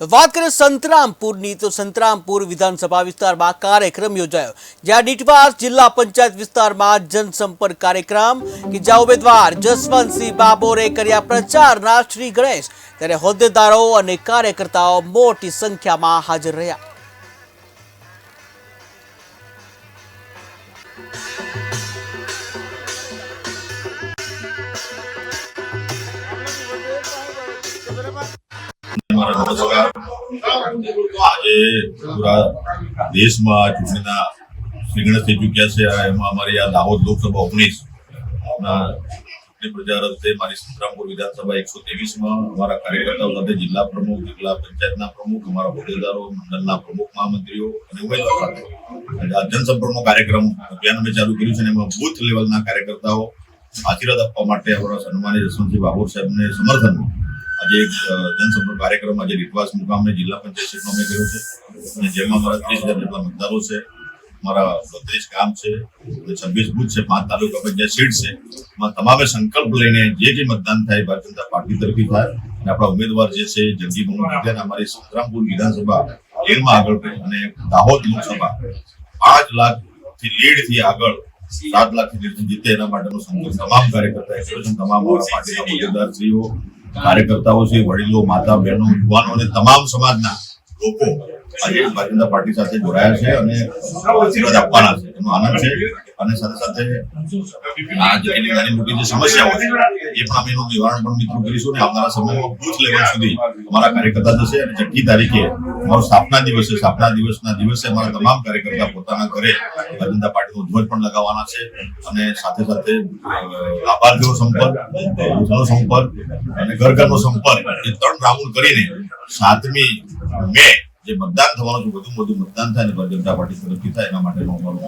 વાત કરીએ સંતરામપુરની, તો સંતરામપુર વિધાનસભા વિસ્તારમાં કાર્યક્રમ યોજાયો, જ્યાં નીટવાસ જિલ્લા પંચાયત વિસ્તારમાં જનસંપર્ક કાર્યક્રમ કે જ્યાં ઉમેદવાર જસવંતસિંહ બાબોરે કર્યા પ્રચારના શ્રી ગણેશ, ત્યારે હોદ્દેદારો અને કાર્યકર્તાઓ મોટી સંખ્યામાં હાજર રહ્યા. મારા આજે પૂરા દેશમાં ચૂંટણીના શ્રીગણેશ થઈ ચૂક્યા છે એમાં અમારી આ દાહોદ લોકસભા ઓગણીસ પ્રચાર અર્થે મારી સંતરામપુર વિધાનસભા એકસો ત્રેવીસમાં અમારા કાર્યકર્તાઓ જિલ્લા પ્રમુખ, જિલ્લા પંચાયતના પ્રમુખ, અમારા હોદ્દેદારો, મંડળના પ્રમુખ મહામંત્રીઓ અને ઉમેદવાર સાથે. જનસંપર્કનો કાર્યક્રમ અભિયાન અમે ચાલુ કર્યું છે અને એમાં બુથ લેવલના કાર્યકર્તાઓ આશીર્વાદ આપવા માટે અમારા સન્માનિત જસવંતસિંહ બાબોર સાહેબને સમર્થન આજે એક જનસંપર્ક કાર્યક્રમ આજે રીટવાસ મુકામે જિલ્લા પંચાયત સીટનો મેં કર્યો છે. અને જેમાં મારા ત્રીસ હજાર જેટલા મતદારો છે મારા બત્રીસ ગામ છે છવ્વીસ બુથ છે, પાંચ તાલુકા પંચાયત સીટ છે. એમાં તમામે સંકલ્પ લઈને જે જે મતદાન થાય, ભારતીય જનતા પાર્ટી તરફી થાય. અને આપણા ઉમેદવાર જે છે, જગદીપ અને અમારી સંતરામપુર વિધાનસભા તેરમાં આગળ અને દાહોદ લોકસભા પાંચ લાખથી લીડથી આગળ, સાત લાખથી લીડ જીતે એના માટેનો સંકલ્પ તમામ કાર્યકર્તા તમામ પાર્ટીના હોદ્દેદારશ્રીઓ કાર્યકર્તાઓ છે, વડીલો, માતા, બહેનો, યુવાનો અને તમામ સમાજના લોકો આજે ભારતીય પાર્ટી સાથે જોડાયા છે અને આપવાના છે. આનંદ છે અને સાથે સાથે આ જે નાની મોટી જે સમસ્યાઓ છે, એ પણ અમે એનું નિવારણ પણ મિત્રો કરીશું અને આવનારા સમયમાં બુથ લેવલ સુધી અમારા કાર્યકર્તા જશે અને છઠ્ઠી તારીખે અમારો સ્થાપના દિવસ છે. સ્થાપના દિવસના દિવસે અમારા તમામ કાર્યકર્તા પોતાના ઘરે જનતા પાર્ટીનો ધ્વજ પણ લગાવવાના છે અને સાથે સાથે લાભાર્થીઓ સંપર્ક બૂથનો સંપર્ક અને ઘર ઘરનો સંપર્ક એ ત્રણ રાઉન્ડ કરીને સાતમી મે જે મતદાન થવાનું છે વધુ વધુ મતદાન થાય અને ભારતીય જનતા પાર્ટી તરફથી થાય એના માટેનો અમારો